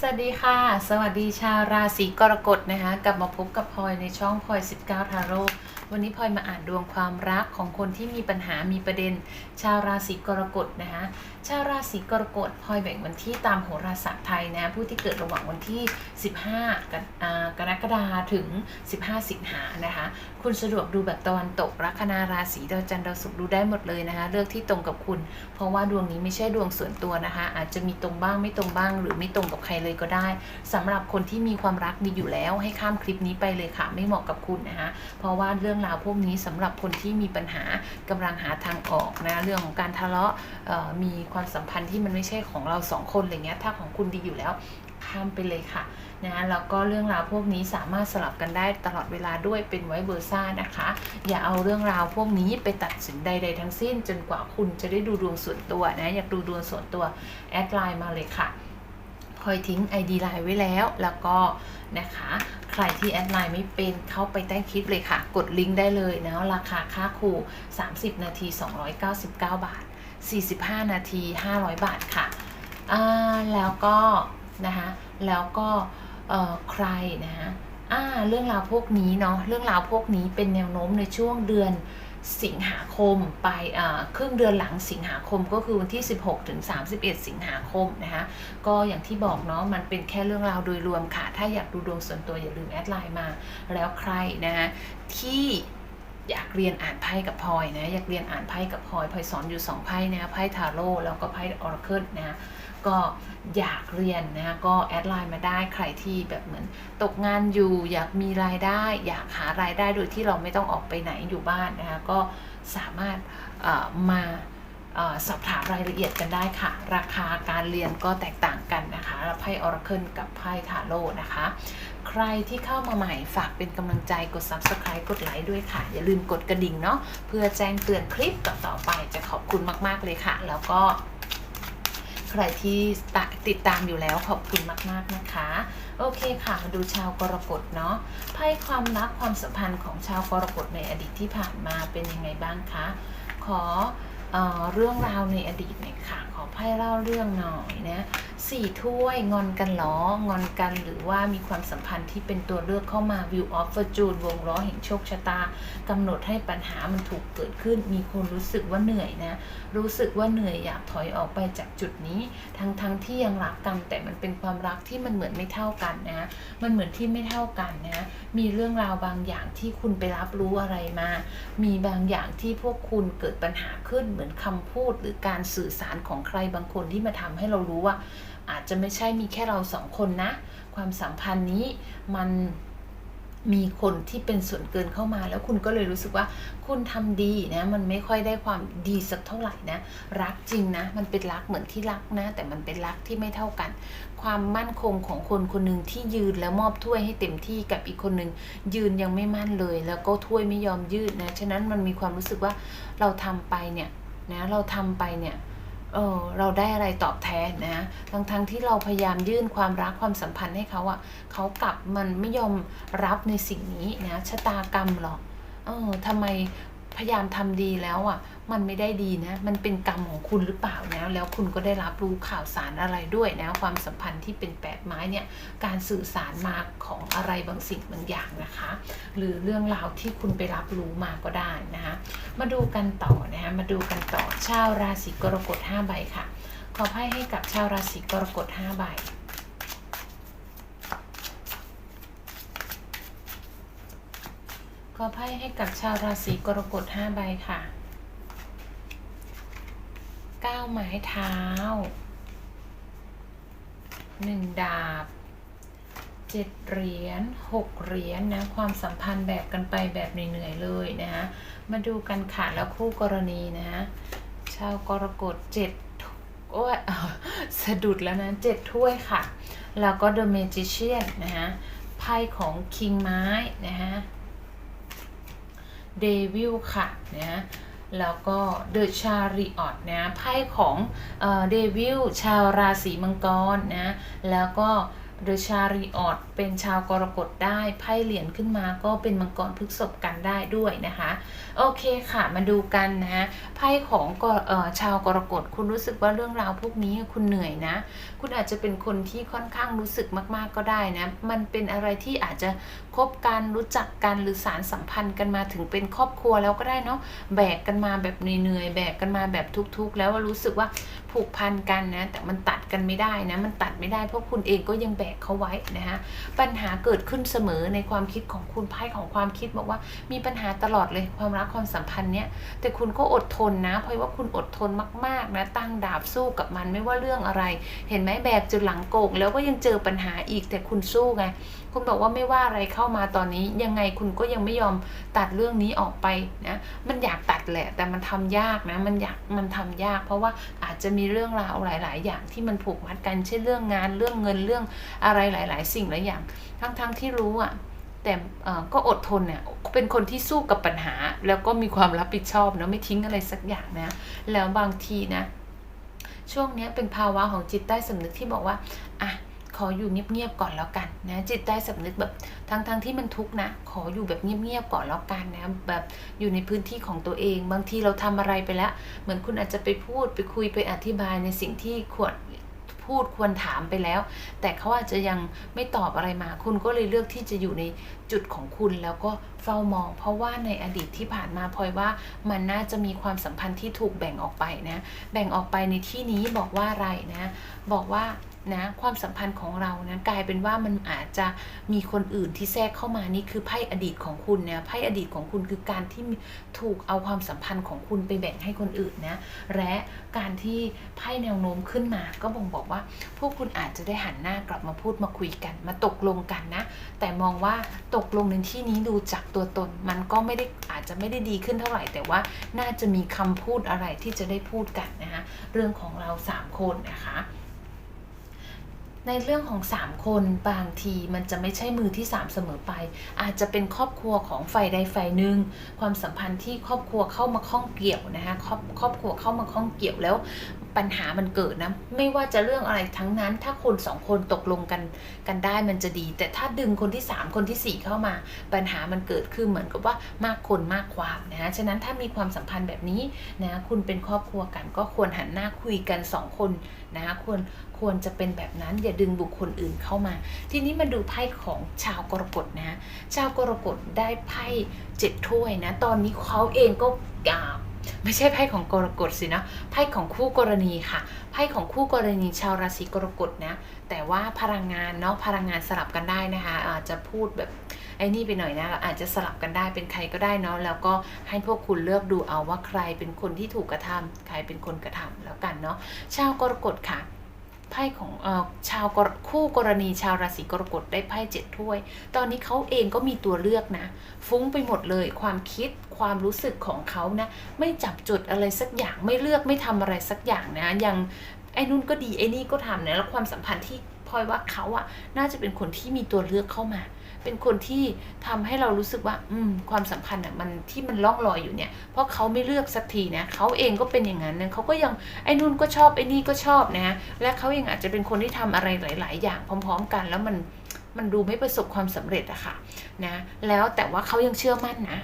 สวัสดีค่ะ สวัสดีชาวราศีกรกฎนะคะ กลับมาพบกับพลอยในช่องพลอย19ทาโร่ วันนี้พลอยมาอ่านดวงความรักของคนที่มีปัญหามีประเด็น ชาวราศีกรกฎนะคะชาวราศีกรกฎพลอยแบ่งวันที่ตามโหราศาสตร์ไทยนะผู้ที่เกิดระหว่างวันที่ 15กันอ่ากรกฎาคมถึง 15 สิงหานะคะคุณสะดวกดูแบบตะวันตกลัคนาราศีดาวจันทร์ดาวศุกร์ดูได้หมดเลยนะคะเลือกที่ตรงกับคุณ เพราะว่าดวงนี้ไม่ใช่ดวงส่วนตัวนะคะ อาจจะมีตรงบ้างไม่ตรงบ้าง หรือไม่ตรงกับใครเลยก็ได้สำหรับคนที่มีความรักมีอยู่แล้วให้ข้ามคลิปนี้ไปเลยค่ะ ไม่เหมาะกับคุณนะคะเพราะว่าเรื่องราวพวกนี้สำหรับคนที่มีปัญหากำลังหาทางออกนะเรื่องของการทะเลาะมีความสัมพันธ์ที่มันไม่ใช่ของเราสองคนอะไรเงี้ยถ้าของคุณดีอยู่แล้วข้ามไปเลยค่ะนะแล้วก็เรื่องราวพวกนี้สามารถสลับกันได้ตลอดเวลาด้วยเป็นไว้เบอร์ซ่านะคะ อย่าเอาเรื่องราวพวกนี้ไปตัดสินใด ๆ ทั้งสิ้น จนกว่าคุณจะได้ดูดวงส่วนตัวนะอยากดูดวงส่วนตัวแอดไลน์มาเลยค่ะ คอยทิ้ง ID ไลน์ไว้แล้วแล้วก็นะคะ รที่แอดไลน์ไม่เป็นเข้าไปใต้คลิปเลยค่ะ กดลิงก์ได้เลยนะราคาค่าครู 30 นาที 299 บาท 45 นาที 500 บาทค่ะอ่าแล้วก็นะคะแล้วก็เอ่อใครนะฮะอ่าเรื่องราวพวกนี้เนาะเรื่องราวพวกนี้เป็นแนวโน้มในช่วงเดือน สิงหาคมไปครึ่งเดือนหลังสิงหาคมก็คือวันที่ 16ถึง31 สิงหาคมนะคะก็อย่างที่บอกเนาะมันเป็นแค่เรื่องราวโดยรวมค่ะ ถ้าอยากดูดวงส่วนตัวอย่าลืมแอดไลน์มา แล้วใครนะฮะที่อยากเรียนอ่านไพ่กับพลอยนะอยากเรียนอ่านไพ่กับพลอยพลอยสอนอยู่สองไพ่นะไพ่ทาโร่แล้วก็ไพ่ออร์เคิลนะ ก็อยากเรียนนะก็แอดไลน์มาได้ใครที่แบบเหมือนตกงานอยู่อยากมีรายได้ อยากหารายได้โดยที่เราไม่ต้องออกไปไหนอยู่บ้านนะคะก็สามารถมาอสอบถามรายละเอียดกันได้ค่ะ ราคาการเรียนก็แตกต่างกันนะคะไพ่ออร์เคิลกับไพ่ทาโร่นะคะ ใครที่เข้ามาใหม่ฝากเป็นกำลังใจกด subscribe กดไลค์ด้วยค่ะ อย่าลืมกดกระดิ่งเนาะเพื่อแจ้งเตือนคลิปต่อๆไปจะขอบคุณมากๆเลยค่ะ แล้วก็ ใครที่ติดตามอยู่แล้วขอบคุณมาก ๆ นะคะ โอเคค่ะ มาดูชาวกรกฎเนาะไพ่ความรักความสัมพันธ์ของชาวกรกฎในอดีตที่ผ่านมาเป็นยังไงบ้างคะ ขอเออเรื่องราวในอดีตหน่อยค่ะ ขอไพ่เล่าเรื่องหน่อยนะ สี่ถ้วยงอนกันหรองอนกันหรือว่ามีความสัมพันธ์ที่เป็นตัวเลือกเข้ามา View of Fortune วงล้อแห่งโชคชะตากำหนดให้ปัญหามันถูกเกิดขึ้น มีคนรู้สึกว่าเหนื่อยนะ รู้สึกว่าเหนื่อยอยากถอยออกไปจากจุดนี้ ทั้งทั้งที่ยังรักกันแต่มันเป็นความรักที่มันเหมือนไม่เท่ากันนะมันเหมือนที่ไม่เท่ากันนะมีเรื่องราวบางอย่างที่คุณไปรับรู้อะไรมา มีบางอย่างที่พวกคุณเกิดปัญหาขึ้นเหมือนคำพูดหรือการสื่อสารของใครบางคนที่มาทำให้เรารู้ว่า อาจจะไม่ใช่มีแค่เราสองคนนะ ความสัมพันธ์นี้มันมีคนที่เป็นส่วนเกินเข้ามา แล้วคุณก็เลยรู้สึกว่าคุณทำดีนะมันไม่ค่อยได้ความดีสักเท่าไหร่นะรักจริงนะ มันเป็นรักเหมือนที่รักนะ แต่มันเป็นรักที่ไม่เท่ากัน ความมั่นคงของคนคนหนึ่งที่ยืนแล้วมอบถ้วยให้เต็มที่กับอีกคนหนึ่งยืนยังไม่มั่นเลย แล้วก็ถ้วยไม่ยอมยืดนะฉะนั้นมันมีความรู้สึกว่าเราทำไปเนี่ยนะเราทำไปเนี่ย เออเราได้อะไรตอบแทนนะทั้งทั้งที่เราพยายามยื่นความรักความสัมพันธ์ให้เขาอะ่ะเขากลับมันไม่ยอมรับในสิ่งนี้นะชะตากรรมหรอกเออทำไม พยายามทำดีแล้วอะ่ะ มันไม่ได้ดีนะ มันเป็นกรรมของคุณหรือเปล่านะ แล้วคุณก็ได้รับรู้ข่าวสารอะไรด้วยนะ ความสัมพันธ์ที่เป็นแปดไม้เนี่ย การสื่อสารมาของอะไรบางสิ่งบางอย่างนะคะ หรือเรื่องราวที่คุณไปรับรู้มาก็ได้นะคะ มาดูกันต่อนะคะ มาดูกันต่อ ชาวราศีกรกฎ5ใบค่ะ ขอไพ่ให้กับชาวราศีกรกฎ5ใบ ขอไพ่ให้กับชาวราศีกรกฎ5ใบค่ะ9ไม้เท้า 1 ดาบ 7 เหรียญ6เหรียญนะความสัมพันธ์แบบกันไปแบบเหนื่อยๆเลยนะฮะมาดูกันค่ะแล้วคู่กรณีนะ ชาวกรกฎ7โอ้ยสะดุดแล้วนะ7ถ้วยค่ะ แล้วก็ The Magician นะฮะไพ่ของ King ไม้นะฮะ เดวิลค่ะนะแล้วก็เดอะชาริออตนะไพ่ของเดวิลชาวราศีมังกรนะแล้วก็หรือชาริออดเป็นชาวกรกฎได้ไพ่เหรียญขึ้นมาก็เป็นมังกรพฤกษภกันได้ด้วยนะคะ โอเคค่ะมาดูกันนะไพ่ของกเอ่อชาวกรกฎคุณรู้สึกว่าเรื่องราวพวกนี้คุณเหนื่อยนะ คุณอาจจะเป็นคนที่ค่อนข้างรู้สึกมาก ๆก็ได้นะ มันเป็นอะไรที่อาจจะ คบกันรู้จักกันหรือสารสัมพันธ์กันมาถึงเป็นครอบครัวแล้วก็ได้เนาะแบกกันมาแบบเหนื่อยๆแบกกันมาแบบทุก ๆ แล้วรู้สึกว่าผูกพันกันนะแต่มันตัดกันไม่ได้นะมันตัดไม่ได้เพราะคุณเองก็ยังแบกเขาไว้นะคะปัญหาเกิดขึ้นเสมอในความคิดของคุณไพ่ของความคิดบอกว่ามีปัญหาตลอดเลยความรักความสัมพันธ์เนี้ยแต่คุณก็อดทนนะ เพราะว่าคุณอดทนมากๆนะตั้งดาบสู้กับมันไม่ว่าเรื่องอะไร เห็นไหมแบกจนหลังโกกแล้วก็ยังเจอปัญหาอีกแต่คุณสู้ไงคุณบอกว่าไม่ว่าอะไรเข้ามาตอนนี้ยังไงคุณก็ยังไม่ยอมตัดเรื่องนี้ออกไปนะมันอยากตัดแหละ แต่มันทำยากนะมันอยากมันทำยาก เพราะว่าอาจจะมีเรื่องราวหลาย ๆ อย่างที่มันผูกมัดกันเช่นเรื่องงานเรื่องเงินเรื่องอะไรหลาย ๆ สิ่งหลายอย่าง ทั้งๆที่รู้อะแต่ก็อดทนเนี่ยเป็นคนที่สู้กับปัญหา แล้วก็มีความรับผิดชอบนะไม่ทิ้งอะไรสักอย่างนะแล้วบางทีนะ ช่วงนี้เป็นภาวะของจิตใต้สำนึกที่บอกว่าอะ ขออยู่เงียบๆก่อนแล้วกันนะจิตใต้สำนึกแบบทั้งๆทที่มันทุกข์นะ ขออยู่แบบเงียบๆก่อนแล้วกันนะแบบอยู่ในพื้นที่ของตัวเอง บางทีเราทำอะไรไปแล้ว เหมือนคุณอาจจะไปพูดไปคุยไปอธิบายในสิ่งที่ควรพูดควรถามไปแล้ว แต่เขาอาจจะยังไม่ตอบอะไรมา คุณก็เลยเลือกที่จะอยู่ในจุดของคุณแล้วก็เฝ้ามอง เพราะว่าในอดีตที่ผ่านมาพลอยว่ามันน่าจะมีความสัมพันธ์ที่ถูกแบ่งออกไปนะ แบ่งออกไปในที่นี้บอกว่าอะไรนะ บอกว่า นะความสัมพันธ์ของเรานะกลายเป็นว่ามันอาจจะมีคนอื่นที่แทรกเข้ามานี่คือไพ่อดีตของคุณเนี่ยไพ่อดีตของคุณคือการที่ถูกเอาความสัมพันธ์ของคุณไปแบ่งให้คนอื่นนะและการที่ไพ่แนวโน้มขึ้นมา ก็บ่งบอกว่า พวกคุณอาจจะได้หันหน้ากลับมาพูดมาคุยกัน มาตกลงกันนะ แต่มองว่าตกลงในที่นี้ดูจากตัวตน มันก็ไม่ได้อาจจะไม่ได้ดีขึ้นเท่าไหร่ แต่ว่าน่าจะมีคำพูดอะไรที่จะได้พูดกันนะคะเรื่องของเราสามคนนะคะ ในเรื่องของ 3 คนบางทีมันจะไม่ใช่มือที่ 3 เสมอไป อาจจะเป็นครอบครัวของฝ่ายใดฝ่ายหนึ่งความสัมพันธ์ที่ครอบครัวเข้ามาข้องเกี่ยวนะคะครอบครอบครัวเข้ามาข้องเกี่ยวแล้ว ปัญหามันเกิดนะ ไม่ว่าจะเรื่องอะไรทั้งนั้น ถ้าคนสองคนตกลงกันกันได้มันจะดี แต่ถ้าดึงคนที่ 3 คนทีสี่4 เข้ามา ปัญหามันเกิดขึ้นเหมือนกับว่ามากคนมากความนะฉะนั้นถ้ามีความสัมพันธ์แบบนี้นะคุณเป็นครอบครัวกัน ก็ควรหันหน้าคุยกันสองคนนะควรควรจะเป็นแบบนั้นอย่าดึงบุคคลอื่นเข้ามา ทีนี้มาดูไพ่ของชาวกรกฎนะชาวกรกฎได้ไพ่เจ็ดถ้วยนะ ตอนนี้เขาเองก็กาบ ไม่ใช่ไพ่ของกรกฎสินะไพ่ของคู่กรณีค่ะไพ่ของคู่กรณีชาวราศีกรกฎนะแต่ว่าพลังงานเนาะพลังงานสลับกันได้นะคะอาจจะพูดแบบไอ้นี่ไปหน่อยนะอาจจะสลับกันได้เป็นใครก็ได้เนาะแล้วก็ให้พวกคุณเลือกดูเอาว่าใครเป็นคนที่ถูกกระทำใครเป็นคนกระทำแล้วกันเนาะชาวกรกฎค่ะ ไพ่ของอชาวคู่กรณีชาวราศีกรกฎได้ไพ่เจ็ดถ้วย ตอนนี้เขาเองก็มีตัวเลือกนะ ฟุ้งไปหมดเลย ความคิดความรู้สึกของเขานะ ไม่จับจุดอะไรสักอย่างไม่เลือกไม่ทำอะไรสักอย่างนะ ยังไอ้นุ่นก็ดีไอ้นี่ก็ทำนะแล้วความสัมพันธ์ที่พลอยว่าเขาอะน่าจะเป็นคนที่มีตัวเลือกเข้ามา เป็นคนที่ทำให้เรารู้สึกว่า อืม ความสัมพันธ์อะมันที่มันล่องลอยอยู่เนี่ย เพราะเขาไม่เลือกสักทีนะเขาเองก็เป็นอย่างนั้นนะเขาก็ยังไอ้นู่นก็ชอบไอ้นี่ก็ชอบนะและเขาเองอาจจะเป็นคนที่ทำอะไรหลาย ๆ อย่างพร้อม ๆ กัน แล้วมันมันดูไม่ประสบความสำเร็จอะค่ะนะแล้วแต่ว่าเขายังเชื่อมั่นนะ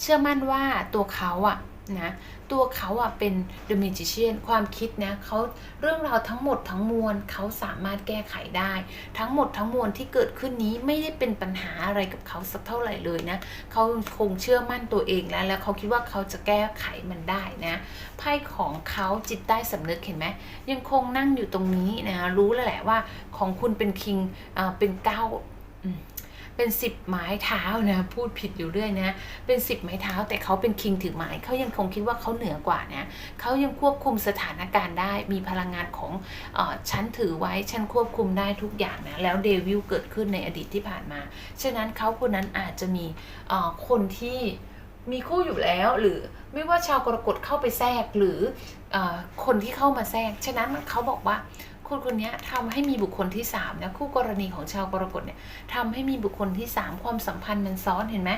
เชื่อมั่นว่าตัวเขาอะนะ ตัวเขาอะเป็น The Magician ความคิดนะเขาเรื่องราวทั้งหมดทั้งมวลเขาสามารถแก้ไขได้ ทั้งหมดทั้งมวลที่เกิดขึ้นนี้ไม่ได้เป็นปัญหาอะไรกับเขาสักเท่าไหร่เลยนะเขาคงเชื่อมั่นตัวเองแล้ว แล้วเขาคิดว่าเขาจะแก้ไขมันได้นะไพ่ของเขาจิตใต้สำนึกเห็นไหมยังคงนั่งอยู่ตรงนี้นะรู้แล้วแหละว่าของคุณเป็นคิงอ่าเป็นเก้าอืม เป็นสิบไม้เท้านะพูดผิดอยู่เรื่อยนะเป็นสิบไม้เท้าแต่เขาเป็นคิงถือไม้เขายังคงคิดว่าเขาเหนือกว่านะเขายังควบคุมสถานการณ์ได้มีพลังงานของอฉันถือไว้ฉันควบคุมได้ทุกอย่างนะแล้วเดวิลเกิดขึ้นในอดีตที่ผ่านมาฉะนั้นเขาคนนั้นอาจจะมีคนที่มีคู่อยู่แล้วหรือไม่ว่าชาวกรกฎเข้าไปแทรกหรืออคนที่เข้ามาแทรก ฉะนั้นเขาบอกว่า คนคนนี้ทำให้มีบุคคลที่3นะคู่กรณีของชาวกรกฎเนี่ยทำให้มีบุคคลที่ 3 ความสัมพันธ์มันซ้อนเห็นไหม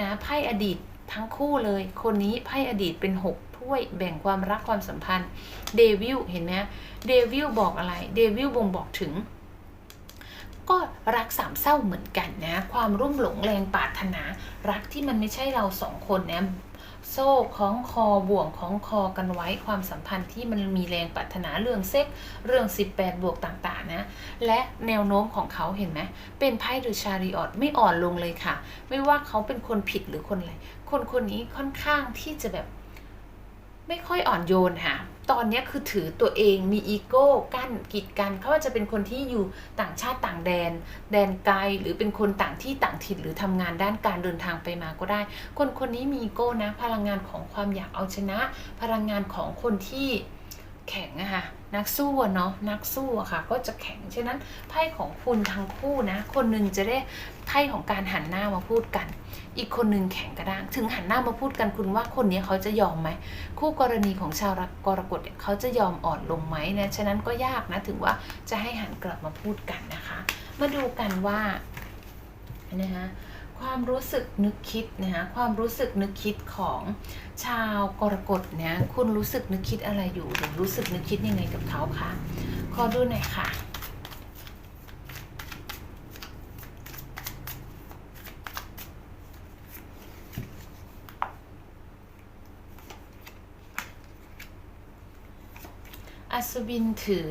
นะไพ่อดีตทั้งคู่เลย คนนี้ไพ่อดีตเป็น 6 ถ้วยแบ่งความรักความสัมพันธ์เดวิลเห็นไหมเดวิลบอกอะไรเดวิลบ่งบอกถึงก็รักสามเศร้าเหมือนกันนะ ความรุ่มหลงแรงปรารถนา รักที่มันไม่ใช่เราสองคนนะ โซ่คล้องคอบ่วงคล้องคอกันไว้ความสัมพันธ์ที่มันมีแรงปรารถนาเรื่องเซ็กเรื่อง 18 บวกต่างๆนะและแนวโน้มของเขาเห็นไหมเป็นไพ่หรือชาริออตไม่อ่อนลงเลยค่ะ ไม่ว่าเขาเป็นคนผิดหรือคนอะไรคนคนนี้ค่อนข้างที่จะแบบ ไม่ค่อยอ่อนโยนค่ะ ตอนนี้คือถือตัวเองมีอีโก้กั้นกีดกันเขาว่าจะเป็นคนที่อยู่ต่างชาติต่างแดน แดนไกลหรือเป็นคนต่างที่ต่างถิ่นหรือทำงานด้านการเดินทางไปมาก็ได้ คนคนนี้มีอีโก้นะ พลังงานของความอยากเอาชนะ พลังงานของคนที่ แข็งอะค่ะนักสู้เนาะนักสู้อะค่ะ ก็จะแข็งฉะนั้นไพ่ของคุณทั้งคู่นะคนหนึ่งจะได้ไพ่ของการหันหน้ามาพูดกัน อีกคนหนึ่งแข็งกระด้าง ถึงหันหน้ามาพูดกันคุณว่าคนนี้เขาจะยอมไหมคู่กรณีของชาวกรกฎเนี่ยเขาจะยอมอ่อนลงไหมนะฉะนั้นก็ยากนะถึงว่าจะให้หันกลับมาพูดกันนะคะ มาดูกันว่านะคะ ความรู้สึกนึกคิดนะคะความรู้สึกนึกคิดของชาวกรกฎเนี่ยคุณรู้สึกนึกคิดอะไรอยู่หรือรู้สึกนึกคิดยังไงกับเขาคะขอดูหน่อยค่ะอัศวินถือ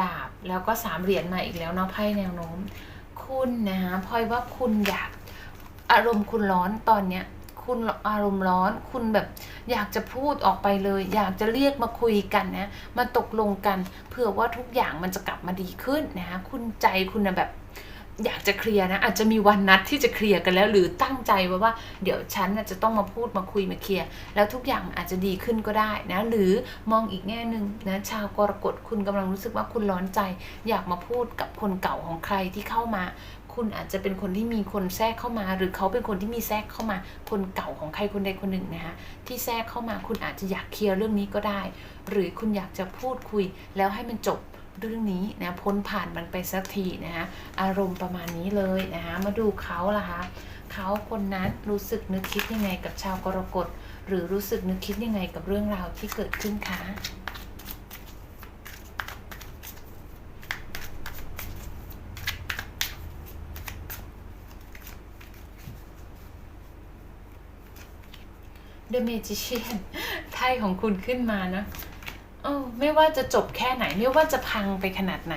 ดาบแล้วก็สามเหรียญมาอีกแล้วเนาะไพ่แนวโน้ม คุณนะคะพลอยว่าคุณอยากอารมณ์คุณร้อนตอนเนี้ยคุณอารมณ์ร้อน คุณแบบอยากจะพูดออกไปเลย อยากจะเรียกมาคุยกันนะ มาตกลงกัน เผื่อว่าทุกอย่างมันจะกลับมาดีขึ้นนะคะคุณใจคุณนะแบบ อยากจะเคลียร์นะ อาจจะมีวันนัดที่จะเคลียร์กันแล้ว หรือตั้งใจไว้ว่า เดี๋ยวฉันจะต้องมาพูดมาคุยมาเคลียร์แล้วทุกอย่างอาจจะดีขึ้นก็ได้นะ หรือมองอีกแง่หนึ่งนะชาวกรกฎคุณกำลังรู้สึกว่าคุณร้อนใจ อยากมาพูดกับคนเก่าของใครที่เข้ามา คุณอาจจะเป็นคนที่มีคนแทรกเข้ามา หรือเขาเป็นคนที่มีแทรกเข้ามา คนเก่าของใครคนใดคนหนึ่งนะคะที่แทรกเข้ามาคุณอาจจะอยากเคลียร์เรื่องนี้ก็ได้ หรือคุณอยากจะพูดคุยแล้วให้มันจบ เรื่องนี้นะพ้นผ่านมันไปสักทีนะคะอารมณ์ประมาณนี้เลยนะคะมาดูเขาล่ะคะเขาคนนั้นรู้สึกนึกคิดยังไงกับชาวกรกฎ หรือรู้สึกนึกคิดยังไงกับเรื่องราวที่เกิดขึ้นคะ The Magician ไพ่ของคุณขึ้นมานะ เออไม่ว่าจะจบแค่ไหน ไม่ว่าจะพังไปขนาดไหน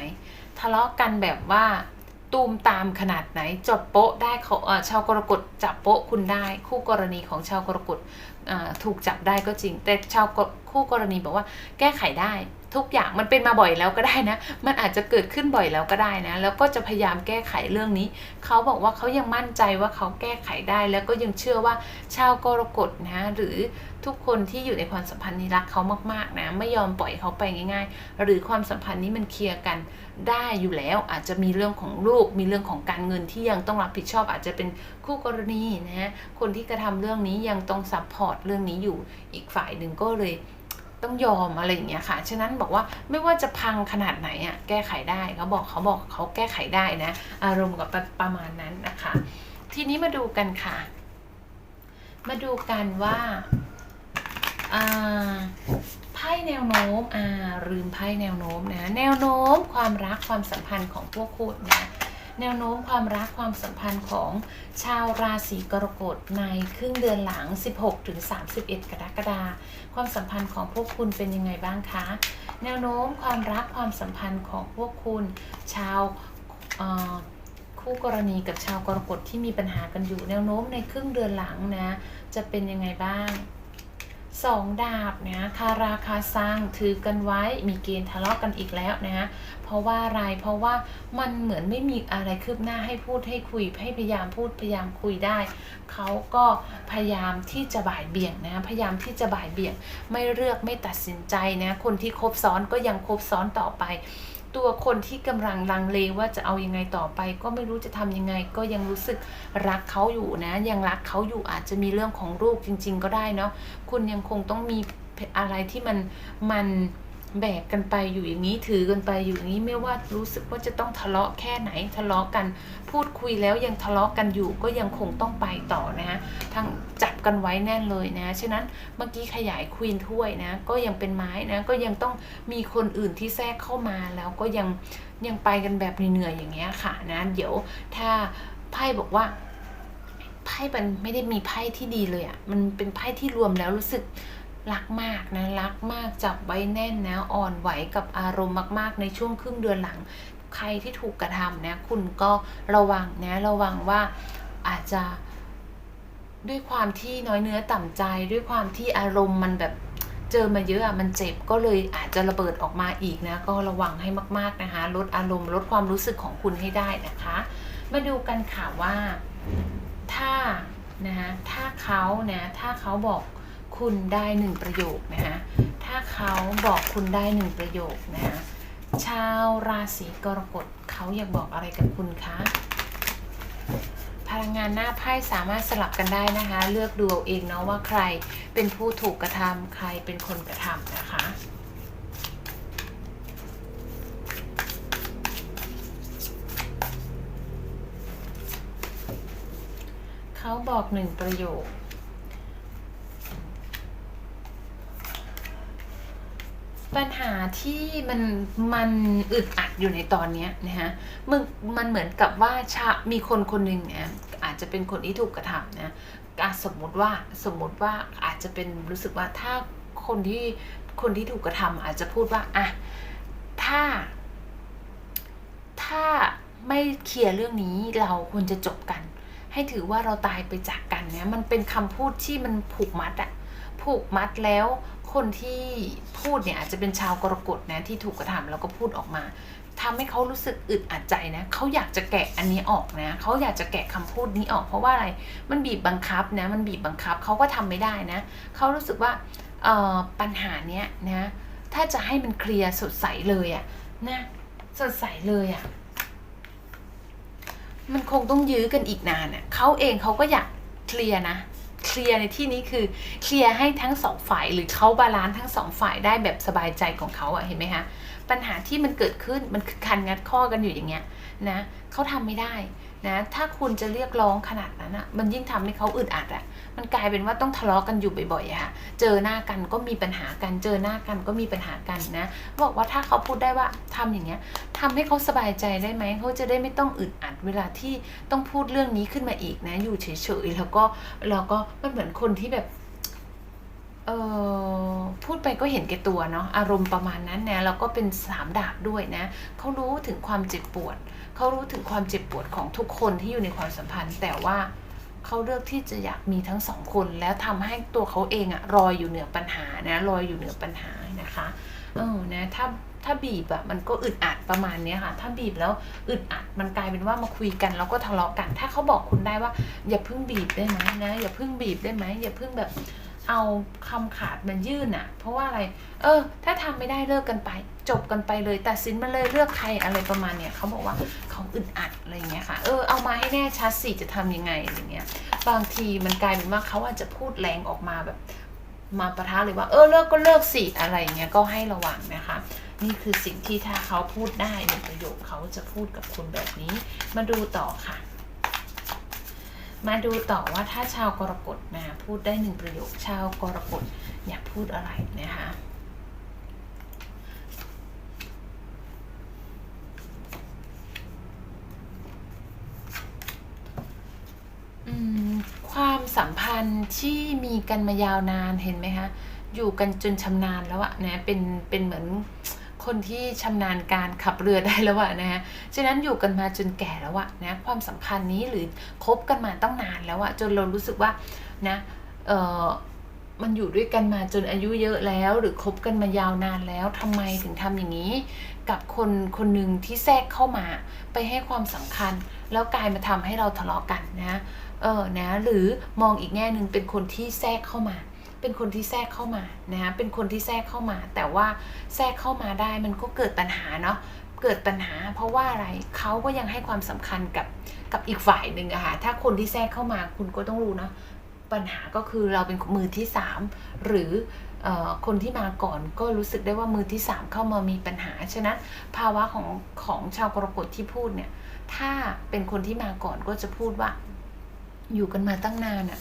ทะเลาะกันแบบว่าตูมตามขนาดไหนจบโป๊ะได้เขาเชาวกรกฎจับโป๊ะคุณได้ คู่กรณีของชาวกรกฎถูกจับได้ก็จริง แต่ชาวกคู่กรณีบอกว่าแก้ไขได้ ทุกอย่างมันเป็นมาบ่อยแล้วก็ได้นะ มันอาจจะเกิดขึ้นบ่อยแล้วก็ได้นะ แล้วก็จะพยายามแก้ไขเรื่องนี้ เขาบอกว่าเขายังมั่นใจว่าเขาแก้ไขได้ แล้วก็ยังเชื่อว่าชาวกรกฎนะ หรือทุกคนที่อยู่ในความสัมพันธ์นี้รักเขามากๆนะ ไม่ยอมปล่อยเขาไปง่าย ๆ หรือความสัมพันธ์นี้มันเคลียร์กันได้อยู่แล้ว อาจจะมีเรื่องของลูก มีเรื่องของการเงินที่ยังต้องรับผิดชอบ อาจจะเป็นคู่กรณีนะคนที่กระทำเรื่องนี้ยังต้องซัพพอร์ตเรื่องนี้อยู่อีกฝ่ายหนึ่งก็เลย ต้องยอมอะไรอย่างเงี้ยค่ะ ฉะนั้นบอกว่าไม่ว่าจะพังขนาดไหนอะแก้ไขได้เขาบอกเขาบอกเขาแก้ไขได้นะ อารมณ์กับประประมาณนั้นนะคะ ทีนี้มาดูกันค่ะ มาดูกันว่าไพ่แนวโน้มอ่าลืมไพ่แนวโน้มนะ แนวโน้มความรักความสัมพันธ์ของพวกคุณนะ แนวโน้มความรักความสัมพันธ์ของชาวราศีกรกฎในครึ่งเดือนหลัง 16ถึง31 กรกฎาคมความสัมพันธ์ของพวกคุณเป็นยังไงบ้างคะ แนวโน้มความรักความสัมพันธ์ของพวกคุณ ชาวคู่กรณีกับชาวกรกฎที่มีปัญหากันอยู่ แนวโน้มในครึ่งเดือนหลังนะ จะเป็นยังไงบ้าง สองดาบนะคาราคาซังถือกันไว้มีเกณฑ์ทะเลาะกันอีกแล้วนะฮะเพราะว่าอะไรเพราะว่ามันเหมือนไม่มีอะไรคืบหน้าให้พูดให้คุยให้พยายามพูดพยายามคุยได้เขาก็พยายามที่จะบ่ายเบี่ยงนะพยายามที่จะบ่ายเบี่ยง ไม่เลือกไม่ตัดสินใจนะคนที่คบซ้อนก็ยังคบซ้อนต่อไป ตัวคนที่กำลังลังเลว่าจะเอายังไงต่อไป ก็ไม่รู้จะทำยังไง ก็ยังรู้สึกรักเขาอยู่นะ ยังรักเขาอยู่อาจจะมีเรื่องของลูกจริง ๆ ก็ได้เนาะคุณยังคงต้องมีอะไรที่มันมัน แบกกันไปอยู่อย่างนี้ถือกันไปอยู่อย่างนี้ไม่ว่ารู้สึกว่าจะต้องทะเลาะแค่ไหนทะเลาะกัน พูดคุยแล้วยังทะเลาะกันอยู่ก็ยังคงต้องไปต่อนะฮะทั้งจับกันไว้แน่นเลยนะฉะนั้นเมื่อกี้ขยายควีนถ้วยนะก็ยังเป็นไม้นะก็ยังต้องมีคนอื่นที่แทรกเข้ามาแล้วก็ยังยังไปกันแบบเหนื่อยๆอย่างเงี้ยค่ะนะเดี๋ยวถ้าไพ่บอกว่าไพ่มันไม่ได้มีไพ่ที่ดีเลยอะ่ะมันเป็นไพ่ที่รวมแล้วรู้สึก รักมากนะรักมากจับไว้แน่นนะอ่อนไหวกับอารมณ์มากๆ ในช่วงครึ่งเดือนหลัง ใครที่ถูกกระทำนะคุณก็ระวังนะระวังว่าอาจจะด้วยความที่น้อยเนื้อต่ำใจ ด้วยความที่อารมณ์มันแบบเจอมาเยอะอะมันเจ็บก็เลยอาจจะระเบิดออกมาอีกนะก็ระวังให้มากๆนะคะ ลดอารมณ์ลดความรู้สึกของคุณให้ได้นะคะ มาดูกันค่ะว่าถ้านะถ้าเขานะถ้าเขาบอก คุณได้หนึ่งประโยคนะคะถ้าเขาบอกคุณได้หนึ่งประโยคนะคะชาวราศีกรกฎเขาอยากบอกอะไรกับคุณคะพลังงานหน้าไพ่สามารถสลับกันได้นะคะ เลือกดูเอาเองเนาะว่าใครเป็นผู้ถูกกระทำใครเป็นคนกระทำนะคะเขาบอกหนึ่งประโยค ปัญหาที่มันมันอึดอัดอยู่ในตอนนี้นะฮะมึงมันเหมือนกับว่าชามีคนคนหนึ่งเนี่ยอาจจะเป็นคนที่ถูกกระทำนะสมมติว่าสมมติว่าอาจจะเป็นรู้สึกว่าถ้าคนที่คนที่ถูกกระทำอาจจะพูดว่าอะถ้า ถ้าไม่เคลียร์เรื่องนี้เราควรจะจบกัน ให้ถือว่าเราตายไปจากกันเนี่ยมันเป็นคำพูดที่มันผูกมัดอะผูกมัดแล้ว คนที่พูดเนี่ยอาจจะเป็นชาวกรกฎนะที่ถูกกระทำแล้วก็พูดออกมาทำให้เขารู้สึกอึดอัดใจนะเขาอยากจะแกะอันนี้ออกนะเขาอยากจะแกะคำพูดนี้ออก เพราะว่าอะไรมันบีบบังคับนะมันบีบบังคับเขาก็ทำไม่ได้นะเขารู้สึกว่าปัญหาเนี้ยนะถ้าจะให้มันเคลียร์สดใสเลยอะนะสดใสเลยอะมันคงต้องยื้อกันอีกนานน่ะเขาเองเขาก็อยากเคลียร์นะ เคลียร์ในที่นี้คือเคลียร์ให้ทั้งสองฝ่ายหรือเขาบาลานซ์ทั้งสองฝ่ายได้แบบสบายใจของเขาอะเห็นไหมคะปัญหาที่มันเกิดขึ้นมันคือคันงัดข้อกันอยู่อย่างเงี้ยนะเขาทำไม่ได้ นะถ้าคุณจะเรียกร้องขนาดนั้นอะมันยิ่งทำให้เขาอึดอัดอะมันกลายเป็นว่าต้องทะเลาะกันอยู่บ่อยๆอะค่ะ เจอหน้ากันก็มีปัญหากัน เจอหน้ากันก็มีปัญหากันนะ บอกว่าถ้าเขาพูดได้ว่าทำอย่างเงี้ยทำให้เขาสบายใจได้ไหมเขาจะได้ไม่ต้องอึดอัดเวลาที่ต้องพูดเรื่องนี้ขึ้นมาอีกนะ อยู่เฉยๆแล้วก็แล้วก็มันเหมือนคนที่แบบเออพูดไปก็เห็นแก่ตัวเนาะอารมณ์ประมาณนั้นนะแล้วก็เป็นสามดาบด้วยนะเขารู้ถึงความเจ็บปวด เขารู้ถึงความเจ็บปวดของทุกคนที่อยู่ในความสัมพันธ์ แต่ว่าเขาเลือกที่จะอยากมีทั้งสองคนแล้วทำให้ตัวเขาเองอะลอยอยู่เหนือปัญหานะลอยอยู่เหนือปัญหานะคะเออนะถ้าถ้าบีบอะมันก็อึดอัดประมาณนี้ค่ะ ถ้าบีบแล้วอึดอัดมันกลายเป็นว่ามาคุยกันแล้วก็ทะเลาะกัน ถ้าเขาบอกคุณได้ว่า อย่าเพิ่งบีบได้ไหมนะอย่าเพิ่งบีบได้ไหมอย่าเพิ่งแบบ เอาคำขาดมันยื่นอะเพราะว่าอะไร เออ ถ้าทำไม่ได้เลิกกันไป จบกันไปเลยตัดสินมาเลยเลือกใครอะไรประมาณเนี้ยเขาบอกว่าเขาอึดอัดอะไรเงี้ยค่ะ เออเอามาให้แน่ชัดสิจะทำยังไงอะไรเงี้ย บางทีมันกลายเป็นว่าเขาอาจจะพูดแรงออกมาแบบ มาประทะเลยว่า เออเลิกก็เลิกสิอะไรเงี้ยก็ให้ระวังนะคะนี่คือสิ่งที่ถ้าเขาพูดได้หนึ่งประโยคเขาจะพูดกับคุณแบบนี้ มาดูต่อค่ะ มาดูต่อว่าถ้าชาวกรกฎนะพูดได้หนึ่งประโยค ชาวกรกฎอยากพูดอะไรนะคะอืมความสัมพันธ์ที่มีกันมายาวนานเห็นไหมคะ อยู่กันจนชำนาญแล้วอะนะเป็นเป็นเหมือน คนที่ชำนาญการขับเรือได้แล้วอะนะฮะ ฉะนั้นอยู่กันมาจนแก่แล้วอะนะ ความสัมพันธ์นี้หรือคบกันมาตั้งนานแล้วอะจนเรารู้สึกว่านะเออมันอยู่ด้วยกันมาจนอายุเยอะแล้ว หรือคบกันมายาวนานแล้วทำไมถึงทำอย่างนี้ กับคนคนหนึ่งที่แทรกเข้ามาไปให้ความสำคัญ แล้วกลายมาทำให้เราทะเลาะกันนะเออนะหรือมองอีกแง่หนึ่งเป็นคนที่แทรกเข้ามา เป็นคนที่แทรกเข้ามานะเป็นคนที่แทรกเข้ามา แต่ว่าแทรกเข้ามาได้มันก็เกิดปัญหาเนาะเกิดปัญหา เพราะว่าอะไรเขาก็ยังให้ความสำคัญกับกับอีกฝ่ายหนึ่งอะค่ะถ้าคนที่แทรกเข้ามาคุณก็ต้องรู้เนาะปัญหาก็คือเราเป็นมือที่สามหรือคนที่มาก่อนก็รู้สึกได้ว่ามือที่สามเข้ามามีปัญหา ฉะนั้นภาวะของของชาวกรกฎที่พูดเนี่ย ถ้าเป็นคนที่มาก่อนก็จะพูดว่า อยู่กันมาตั้งนานอะ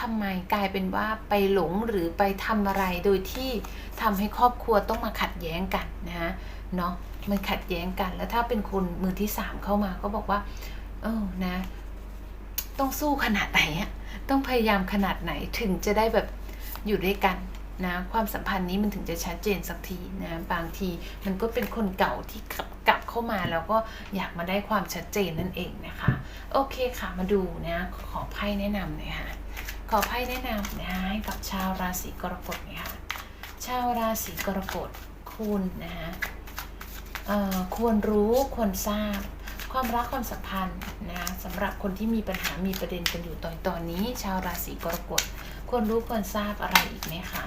ทำไมกลายเป็นว่าไปหลงหรือไปทำอะไรโดยที่ทำให้ครอบครัวต้องมาขัดแย้งกันนะฮะเนาะมันขัดแย้งกัน แล้วถ้าเป็นคนมือที่สามเข้ามาก็บอกว่า เออนะ ต้องสู้ขนาดไหนอะต้องพยายามขนาดไหนถึงจะได้แบบอยู่ด้วยกันนะความสัมพันธ์นี้มันถึงจะชัดเจนสักทีนะบางทีมันก็เป็นคนเก่าที่กลับกลับเข้ามาแล้วก็อยากมาได้ความชัดเจนนั่นเองนะคะ โอเคค่ะมาดูนะขอไพ่แนะนำหน่อยค่ะ ขอไพ่แนะนำนะให้กับชาวราศีกรกฎหน่อยค่ะชาวราศีกรกฎคุณนะคะควรรู้ควรทราบความรักความสัมพันธ์นะสำหรับคนที่มีปัญหามีประเด็นกันอยู่ตอนตอนนี้ ชาวราศีกรกฎควรรู้ควรทราบอะไรอีกไหมคะ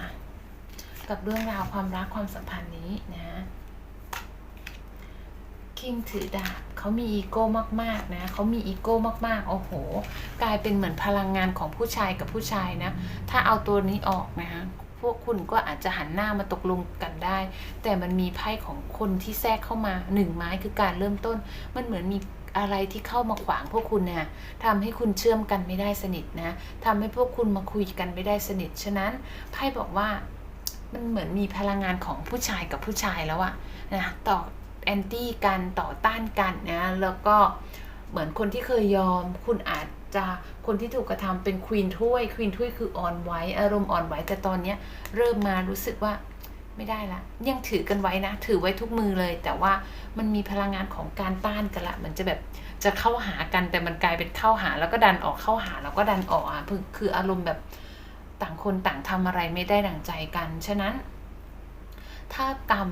กับเรื่องราวความรักความสัมพันธ์นี้นะ คิงถือดาบเขามีอีโก้มากๆนะเขามีอีโก้มากๆ โอ้โห กลายเป็นเหมือนพลังงานของผู้ชายกับผู้ชายนะ ถ้าเอาตัวนี้ออกนะคะพวกคุณก็อาจจะหันหน้ามาตกลงกันได้ แต่มันมีไพ่ของคนที่แทรกเข้ามาหนึ่งไม้คือการเริ่มต้น มันเหมือนมีอะไรที่เข้ามาขวางพวกคุณนะทำให้คุณเชื่อมกันไม่ได้สนิทนะทำให้พวกคุณมาคุยกันไม่ได้สนิท ฉะนั้นไพ่บอกว่ามันเหมือนมีพลังงานของผู้ชายกับผู้ชายแล้วอะนะต่อ แอนตี้กันต่อต้านกันนะแล้วก็เหมือนคนที่เคยยอม คุณอาจจะคนที่ถูกกระทำเป็นควีนถ้วยควีนถ้วยคืออ่อนไหวอารมณ์อ่อนไหวแต่ตอนเนี้ยเริ่มมารู้สึกว่าไม่ได้ละยังถือกันไว้นะ ถือไว้ทุกมือเลย แต่ว่ามันมีพลังงานของการต้านกันละมันจะแบบจะเข้าหากันแต่มันกลายเป็นเข้าหาแล้วก็ดันออกเข้าหาแล้วก็ดันออกอะคือคืออารมณ์แบบต่างคนต่างทำอะไรไม่ได้ดั่งใจกัน ฉะนั้น ถ้ากรรม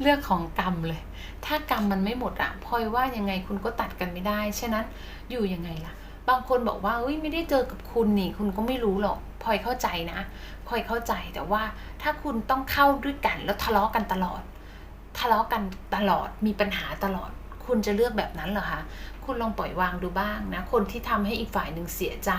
เรื่องของกรรมเลย ถ้ากรรมมันไม่หมดอะพลอยว่ายังไงคุณก็ตัดกันไม่ได้ ฉะนั้นอยู่ยังไงล่ะ บางคนบอกว่าเอ้ยไม่ได้เจอกับคุณนี่ คุณก็ไม่รู้หรอกพลอยเข้าใจนะพลอยเข้าใจแต่ว่าถ้าคุณต้องเข้าด้วยกันแล้วทะเลาะกันตลอด ทะเลาะกันตลอดมีปัญหาตลอด คุณจะเลือกแบบนั้นเหรอคะคุณลองปล่อยวางดูบ้างนะ คนที่ทำให้อีกฝ่ายหนึ่งเสียใจ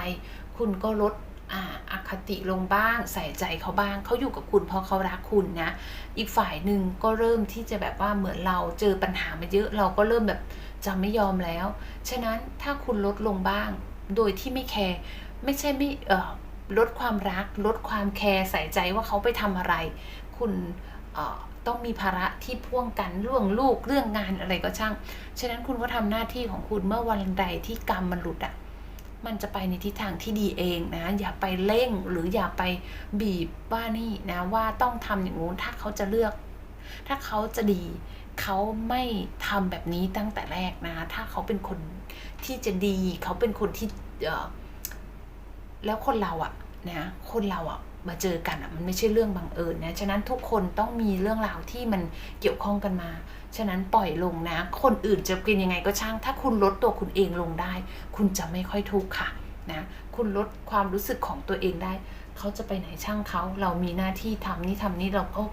คุณก็ลด อ่าอคติลงบ้างใส่ใจเขาบ้างเขาอยู่กับคุณเพราะเขารักคุณนะ อีกฝ่ายหนึ่งก็เริ่มที่จะแบบว่าเหมือนเราเจอปัญหามาเยอะเราก็เริ่มแบบจะไม่ยอมแล้ว ฉะนั้นถ้าคุณลดลงบ้าง โดยที่ไม่แคร์ไม่ใช่ไม่เออลดความรัก ลดความแคร์ใส่ใจว่าเขาไปทำอะไร คุณต้องมีภาระที่พ่วงกันเรื่องลูกเรื่องงานอะไรก็ช่าง ฉะนั้นคุณก็ทำหน้าที่ของคุณเมื่อวันใดที่กรรมมันหลุดอะ มันจะไปในทิศทางที่ดีเองนะอย่าไปเร่งหรืออย่าไปบีบว่านี่นะว่าต้องทำอย่างงู้นถ้าเขาจะเลือก ถ้าเขาจะดีเขาไม่ทำแบบนี้ตั้งแต่แรกนะ ถ้าเขาเป็นคนที่จะดี เขาเป็นคนที่เออแล้วคนเราอะนะคนเราอะ มาเจอกันอะมันไม่ใช่เรื่องบังเอิญนะ ฉะนั้นทุกคนต้องมีเรื่องราวที่มันเกี่ยวข้องกันมา ฉะนั้นปล่อยลงนะ คนอื่นจะเป็นยังไงก็ช่าง ถ้าคุณลดตัวคุณเองลงได้ คุณจะไม่ค่อยทุกข์ค่ะนะ คุณลดความรู้สึกของตัวเองได้ เขาจะไปไหนช่างเขาเรามีหน้าที่ทำนี่ทำนี่เราก็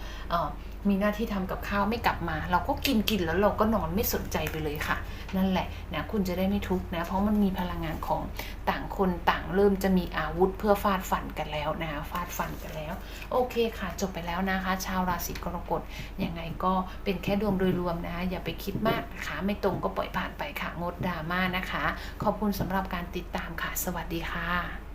มีหน้าที่ทำกับข้าวไม่กลับมา เราก็กินกินแล้วเราก็นอนไม่สนใจไปเลยค่ะ นั่นแหละนะคุณจะได้ไม่ทุกข์นะ เพราะมันมีพลังงานของต่างคนต่างเริ่มจะมีอาวุธเพื่อฟาดฟันกันแล้วนะคะฟาดฟันกันแล้ว โอเคค่ะ จบไปแล้วนะคะ ชาวราศีกรกฎยังไงก็เป็นแค่ดวงโดยรวมนะคะอย่าไปคิดมากนะคะไม่ตรงก็ปล่อยผ่านไปค่ะงดดราม่านะคะ ขอบคุณสำหรับการติดตามค่ะ สวัสดีค่ะ